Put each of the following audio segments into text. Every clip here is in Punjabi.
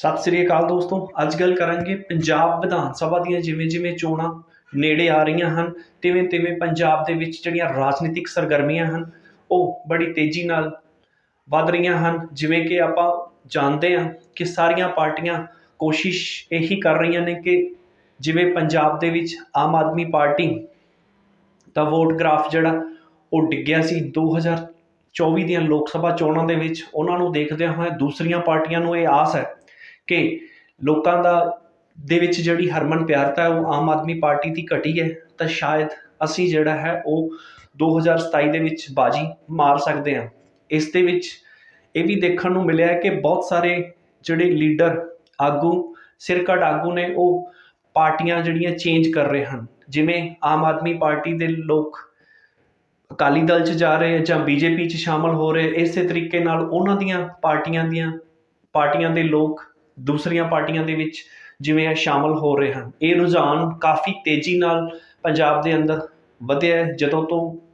ਸਤਿ ਸ੍ਰੀ ਅਕਾਲ ਦੋਸਤੋ। ਅੱਜ ਗੱਲ ਕਰਾਂਗੇ ਪੰਜਾਬ ਵਿਧਾਨ ਸਭਾ ਦੀਆਂ ਜਿਵੇਂ ਜਿਵੇਂ ਚੋਣਾਂ ਨੇੜੇ ਆ ਰਹੀਆਂ ਹਨ ਤਿਵੇਂ ਤਿਵੇਂ ਪੰਜਾਬ ਦੇ ਵਿੱਚ ਜਿਹੜੀਆਂ ਰਾਜਨੀਤਿਕ ਸਰਗਰਮੀਆਂ ਹਨ, ਉਹ ਬੜੀ ਤੇਜ਼ੀ ਨਾਲ ਵੱਧ ਰਹੀਆਂ ਹਨ। ਜਿਵੇਂ ਕਿ ਆਪਾਂ ਜਾਣਦੇ ਹਾਂ ਕਿ ਸਾਰੀਆਂ ਪਾਰਟੀਆਂ ਕੋਸ਼ਿਸ਼ ਇਹੀ ਕਰ ਰਹੀਆਂ ਨੇ ਕਿ ਜਿਵੇਂ ਪੰਜਾਬ ਦੇ ਵਿੱਚ ਆਮ ਆਦਮੀ ਪਾਰਟੀ ਦਾ ਵੋਟ ਗ੍ਰਾਫ ਜਿਹੜਾ, ਉਹ ਡਿੱਗਿਆ ਸੀ 2024 ਦੀਆਂ ਲੋਕ ਸਭਾ ਚੋਣਾਂ ਦੇ ਵਿੱਚ। ਉਹਨਾਂ ਨੂੰ ਦੇਖਦਿਆਂ ਹੋਇਆਂ ਦੂਸਰੀਆਂ ਪਾਰਟੀਆਂ ਨੂੰ ਇਹ ਆਸ ਹੈ ਕਿ ਲੋਕਾਂ ਦਾ, ਦੇ ਵਿੱਚ ਜਿਹੜੀ ਹਰਮਨ ਪਿਆਰਤਾ ਹੈ ਉਹ ਆਮ ਆਦਮੀ ਪਾਰਟੀ ਦੀ ਘਟੀ ਹੈ, ਤਾਂ ਸ਼ਾਇਦ ਅਸੀਂ ਜਿਹੜਾ ਹੈ ਉਹ 2027 ਦੇ ਵਿੱਚ ਬਾਜੀ ਮਾਰ ਸਕਦੇ ਹਾਂ। ਇਸ ਦੇ ਵਿੱਚ ਇਹ ਵੀ ਦੇਖਣ ਨੂੰ ਮਿਲਿਆ ਕਿ ਬਹੁਤ ਸਾਰੇ ਜਿਹੜੇ ਲੀਡਰ ਆਗੂ ਸਿਰਕੱਢ ਆਗੂ ਨੇ ਉਹ ਪਾਰਟੀਆਂ ਜਿਹੜੀਆਂ ਚੇਂਜ ਕਰ ਰਹੇ ਹਨ। ਜਿਵੇਂ ਆਮ ਆਦਮੀ ਪਾਰਟੀ ਦੇ ਲੋਕ ਅਕਾਲੀ ਦਲ 'ਚ ਜਾ ਰਹੇ ਜਾਂ ਬੀਜੇਪੀ 'ਚ ਸ਼ਾਮਲ ਹੋ ਰਹੇ ਇਸੇ ਤਰੀਕੇ ਨਾਲ ਉਹਨਾਂ ਦੀਆਂ ਪਾਰਟੀਆਂ ਦੀਆਂ, ਪਾਰਟੀਆਂ ਦੇ ਲੋਕ ਦੂਸਰੀਆਂ ਪਾਰਟੀਆਂ ਦੇ ਵਿੱਚ ਜਿਵੇਂ ਇਹ ਸ਼ਾਮਲ ਹੋ ਰਹੇ ਹਨ। ਇਹ ਰੁਝਾਨ ਕਾਫੀ ਤੇਜ਼ੀ ਨਾਲ ਪੰਜਾਬ ਦੇ ਅੰਦਰ ਵਧਿਆ ਜਦੋਂ ਤੋਂ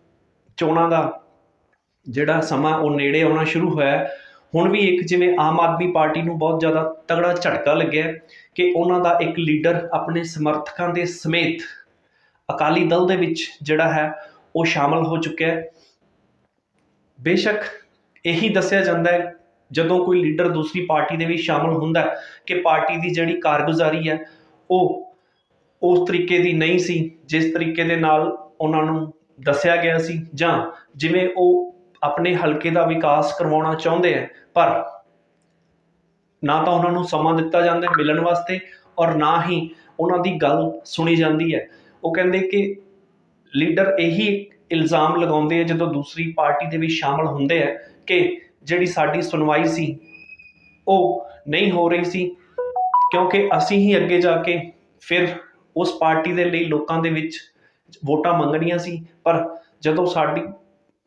ਚੋਣਾਂ ਦਾ ਜਿਹੜਾ ਸਮਾਂ ਉਹ ਨੇੜੇ ਆਉਣਾ ਸ਼ੁਰੂ ਹੋਇਆ ਹੁਣ ਵੀ ਇੱਕ ਜਿਵੇਂ ਆਮ ਆਦਮੀ ਪਾਰਟੀ ਨੂੰ ਬਹੁਤ ਜ਼ਿਆਦਾ ਤਗੜਾ ਝਟਕਾ ਲੱਗਿਆ ਕਿ ਉਹਨਾਂ ਦਾ ਇੱਕ ਲੀਡਰ ਆਪਣੇ ਸਮਰਥਕਾਂ ਦੇ ਸਮੇਤ ਅਕਾਲੀ ਦਲ ਦੇ ਵਿੱਚ ਜਿਹੜਾ ਹੈ ਉਹ ਸ਼ਾਮਲ ਹੋ ਚੁੱਕਿਆ ਹੈ। ਬੇਸ਼ੱਕ ਇਹੀ ਦੱਸਿਆ ਜਾਂਦਾ ਹੈ ਜਦੋਂ ਕੋਈ ਲੀਡਰ ਦੂਸਰੀ ਪਾਰਟੀ ਦੇ ਵਿੱਚ ਸ਼ਾਮਲ ਹੁੰਦਾ ਕਿ ਪਾਰਟੀ ਦੀ ਜਿਹੜੀ ਕਾਰਗੁਜ਼ਾਰੀ ਹੈ, ਉਹ ਉਸ ਤਰੀਕੇ ਦੀ ਨਹੀਂ ਸੀ, ਜਿਸ ਤਰੀਕੇ ਦੇ ਨਾਲ ਉਹਨਾਂ ਨੂੰ ਦੱਸਿਆ ਗਿਆ ਸੀ ਜਾਂ ਜਿਵੇਂ ਉਹ ਆਪਣੇ ਹਲਕੇ ਦਾ ਵਿਕਾਸ ਕਰਵਾਉਣਾ ਚਾਹੁੰਦੇ ਹੈ, ਪਰ ਨਾ ਤਾਂ ਉਹਨਾਂ ਨੂੰ ਸਮਾਂ ਦਿੱਤਾ ਜਾਂਦਾ ਮਿਲਣ ਵਾਸਤੇ ਔਰ ਨਾ ਹੀ ਉਹਨਾਂ ਦੀ ਗੱਲ ਸੁਣੀ ਜਾਂਦੀ ਹੈ। ਉਹ ਕਹਿੰਦੇ ਕਿ ਲੀਡਰ ਇਹੀ ਇਲਜ਼ਾਮ ਲਗਾਉਂਦੇ ਆ ਜਦੋਂ ਦੂਸਰੀ ਪਾਰਟੀ ਦੇ ਵਿੱਚ ਸ਼ਾਮਲ ਹੁੰਦੇ ਆ ਕਿ ਜਿਹੜੀ ਸਾਡੀ ਸੁਣਵਾਈ ਸੀ, ਉਹ ਨਹੀਂ ਹੋ ਰਹੀ ਸੀ, ਕਿਉਂਕਿ ਅਸੀਂ ਹੀ ਅੱਗੇ ਜਾ ਕੇ ਫਿਰ ਉਸ ਪਾਰਟੀ ਦੇ ਲਈ ਲੋਕਾਂ ਦੇ ਵਿੱਚ ਵੋਟਾਂ ਮੰਗਣੀਆਂ ਸੀ, ਪਰ ਜਦੋਂ ਸਾਡੀ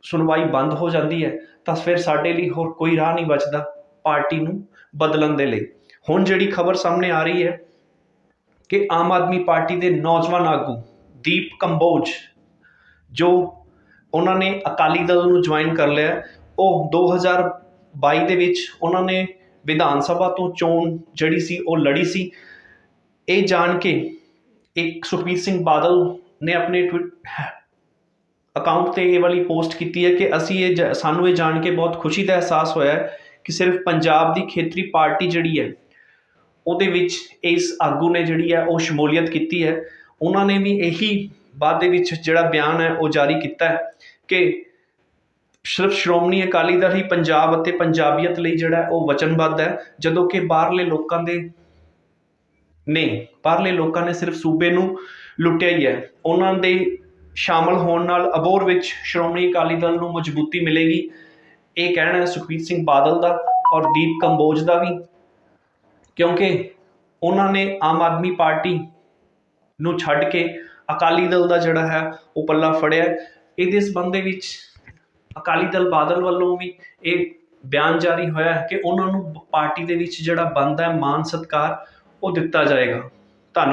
ਸੁਣਵਾਈ ਬੰਦ ਹੋ ਜਾਂਦੀ ਹੈ, ਤਾਂ ਫਿਰ ਸਾਡੇ ਲਈ ਹੋਰ ਕੋਈ ਰਾਹ ਨਹੀਂ ਬਚਦਾ ਪਾਰਟੀ ਨੂੰ ਬਦਲਣ ਦੇ ਲਈ। ਹੁਣ ਜਿਹੜੀ ਖਬਰ ਸਾਹਮਣੇ ਆ ਰਹੀ ਹੈ ਕਿ ਆਮ ਆਦਮੀ ਪਾਰਟੀ ਦੇ ਨੌਜਵਾਨ ਆਗੂ ਦੀਪ ਕੰਬੋਜ, ਜੋ ਉਹਨਾਂ ਨੇ ਅਕਾਲੀ ਦਲ ਨੂੰ ਜੁਆਇਨ ਕਰ ਲਿਆ ਉਹ 2022 ਦੇ ਵਿੱਚ ਉਹਨਾਂ ਨੇ ਵਿਧਾਨ ਸਭਾ ਤੋਂ ਚੋਣ ਜਿਹੜੀ ਸੀ, ਉਹ ਲੜੀ ਸੀ। ਇਹ ਜਾਣ ਕੇ ਇੱਕ ਸੁਖਬੀਰ ਸਿੰਘ ਬਾਦਲ ਨੇ ਆਪਣੇ ਅਕਾਊਂਟ ਤੇ ਇਹ ਵਾਲੀ ਪੋਸਟ ਕੀਤੀ ਹੈ ਕਿ ਅਸੀਂ ਇਹ ਜ- ਸਾਨੂੰ ਇਹ ਜਾਣ ਕੇ ਬਹੁਤ ਖੁਸ਼ੀ ਦਾ ਅਹਿਸਾਸ ਹੋਇਆ ਹੈ ਕਿ ਸਿਰਫ ਪੰਜਾਬ ਦੀ ਖੇਤਰੀ ਪਾਰਟੀ ਜਿਹੜੀ ਹੈ, ਉਹਦੇ ਵਿੱਚ ਇਸ ਆਗੂ ਨੇ ਜਿਹੜੀ ਹੈ, ਉਹ ਸ਼ਮੂਲੀਅਤ ਕੀਤੀ ਹੈ। ਉਹਨਾਂ ਨੇ ਵੀ ਇਹੀ ਬਾਅਦ ਦੇ ਵਿੱਚ ਜਿਹੜਾ ਬਿਆਨ ਹੈ, ਉਹ ਜਾਰੀ ਕੀਤਾ ਕਿ ਸਿਰਫ ਸ਼੍ਰੋਮਣੀ ਅਕਾਲੀ ਦਲ ਹੀ ਪੰਜਾਬ ਅਤੇ ਪੰਜਾਬੀਅਤ ਲਈ ਜਿਹੜਾ ਉਹ ਵਚਨਬੱਧ ਹੈ, ਜਦੋਂ ਕਿ ਬਾਹਰਲੇ ਲੋਕਾਂ ਦੇ ਨੇ, ਬਾਹਰਲੇ ਲੋਕਾਂ ਨੇ ਸਿਰਫ ਸੂਬੇ ਨੂੰ ਲੁੱਟਿਆ ਹੀ ਹੈ। ਉਹਨਾਂ ਦੇ ਸ਼ਾਮਲ ਹੋਣ ਨਾਲ ਅਬੋਰ ਵਿੱਚ ਸ਼੍ਰੋਮਣੀ ਅਕਾਲੀ ਦਲ ਨੂੰ ਮਜ਼ਬੂਤੀ ਮਿਲੇਗੀ। ਇਹ ਕਹਿਣਾ ਹੈ ਸੁਖਬੀਰ ਸਿੰਘ ਬਾਦਲ ਦਾ ਔਰ ਦੀਪ ਕੰਬੋਜ ਦਾ ਵੀ, ਕਿਉਂਕਿ ਉਹਨਾਂ ਨੇ ਆਮ ਆਦਮੀ ਪਾਰਟੀ ਨੂੰ ਛੱਡ ਕੇ ਅਕਾਲੀ ਦਲ ਦਾ ਜਿਹੜਾ ਹੈ, ਉਹ ਪੱਲਾ ਫੜਿਆ। ਇਹਦੇ ਸੰਬੰਧ ਦੇ ਵਿੱਚ ਅਕਾਲੀ ਦਲ ਬਾਦਲ ਵੱਲੋਂ ਵੀ ਇਹ ਬਿਆਨ ਜਾਰੀ ਹੋਇਆ ਹੈ ਕਿ ਉਹਨਾਂ ਨੂੰ ਪਾਰਟੀ ਦੇ ਵਿੱਚ ਜਿਹੜਾ ਬਣਦਾ ਹੈ ਮਾਨ ਸਤਕਾਰ, ਉਹ ਦਿੱਤਾ ਜਾਏਗਾ। ਧੰਨਵਾਦ।